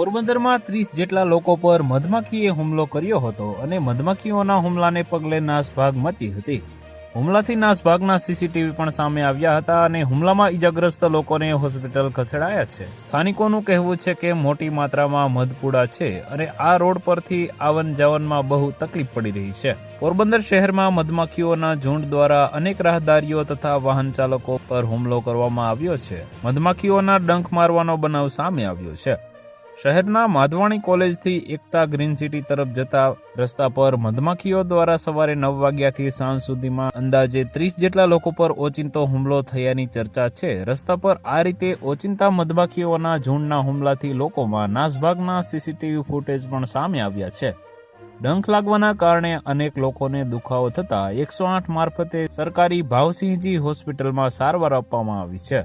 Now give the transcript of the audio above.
પોરબંદરમાં ત્રીસ જેટલા લોકો પર મધમાખીએ હુમલો કર્યો હતો અને મધમાખીઓના હુમલાને પગલે નાસભાગ મચી હતી. હુમલાથી નાસભાગના સીસીટીવી પણ સામે આવ્યા હતા અને હુમલામાં ઈજાગ્રસ્ત લોકોને હોસ્પિટલ ખસેડાયા છે. સ્થાનિકોનું કહેવું છે કે મોટી માત્રામાં મધપુડા છે અને આ રોડ પરથી આવન જાવનમાં બહુ તકલીફ પડી રહી છે. પોરબંદર શહેરમાં મધમાખીઓના ઝુંડ દ્વારા અનેક રાહદારીઓ તથા વાહન ચાલકો પર હુમલો કરવામાં આવ્યો છે. મધમાખીઓના ડંખ મારવાનો બનાવ સામે આવ્યો છે. શહેરના માધવાણી કોલેજથી એકતા ગ્રીન સિટી તરફ જતા રસ્તા પર મધમાખીઓ દ્વારા સવારે નવ વાગ્યાથી સાંજ સુધીમાં અંદાજે ત્રીસ જેટલા લોકો પર ઓચિંતો હુમલો થયાની ચર્ચા છે. રસ્તા પર આ રીતે ઓચિંતા મધમાખીઓના ઝુંડના હુમલાથી લોકોમાં નાસભાગના સીસીટીવી ફૂટેજ પણ સામે આવ્યા છે. ડંખ લાગવાના કારણે અનેક લોકોને દુખાવો થતા એકસો આઠ મારફતે સરકારી ભાવસિંહજી હોસ્પિટલમાં સારવાર આપવામાં આવી છે.